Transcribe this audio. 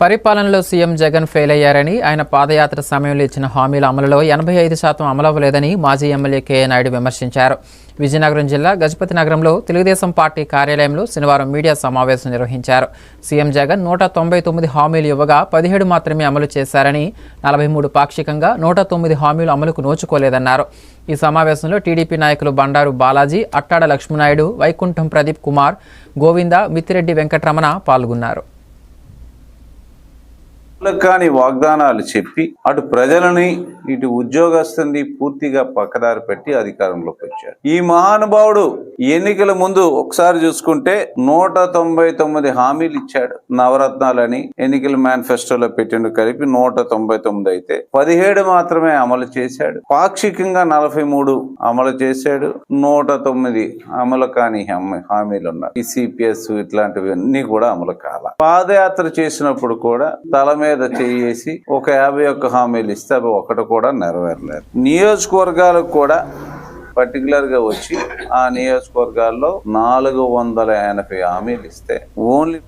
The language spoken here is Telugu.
పరిపాలనలో సీఎం జగన్ ఫెయిల్ అయ్యారని ఆయన పాదయాత్ర సమయంలో ఇచ్చిన హామీల అమలులో ఎనభై ఐదు శాతం అమలవ్వలేదని మాజీ ఎమ్మెల్యే కేఏ నాయుడు విమర్శించారు. విజయనగరం జిల్లా గజపతి నగరంలో తెలుగుదేశం పార్టీ కార్యాలయంలో శనివారం మీడియా సమావేశం నిర్వహించారు. సీఎం జగన్ నూట తొంభై తొమ్మిది హామీలు ఇవ్వగా పదిహేడు మాత్రమే అమలు చేశారని నలభై మూడు పాక్షికంగా నూట తొమ్మిది హామీలు అమలుకు నోచుకోలేదన్నారు. ఈ సమావేశంలో టీడీపీ నాయకులు బండారు బాలాజీ అట్టాడ లక్ష్మీనాయుడు వైకుంఠం ప్రదీప్ కుమార్ గోవింద మిత్తిరెడ్డి వెంకటరమణ పాల్గొన్నారు. కాని వాగ్దానాలు చెప్పి అటు ప్రజలని ఇటు ఉద్యోగస్తుని పూర్తిగా పక్కదారి పెట్టి అధికారంలోకి వచ్చాడు ఈ మహానుభావుడు ఎన్నికల ముందు ఒకసారి చూసుకుంటే నూట తొంభై తొమ్మిది హామీలు ఇచ్చాడు నవరత్నాలని. ఎన్నికల మేనిఫెస్టోలో పెట్టిండు కలిపి నూట తొంభై తొమ్మిది అయితే పదిహేడు మాత్రమే అమలు చేశాడు. పాక్షికంగా నలభై మూడు అమలు చేశాడు. నూట తొమ్మిది అమలు కాని హామీలు ఉన్నాయి. ఈ సిపిఎస్ ఇట్లాంటివన్నీ కూడా అమలు కాదు పాదయాత్ర చేసినప్పుడు కూడా తల మీద చేసి ఒక యాభై ఒక్క హామీలు ఇస్తే అవి ఒకటి కూడా నెరవేరలేదు. నియోజకవర్గాలకు కూడా పర్టికులర్గా వచ్చి ఆ నియోజకవర్గాల్లో నాలుగు వందల ఎనభై హామీలు ఇస్తే ఓన్లీ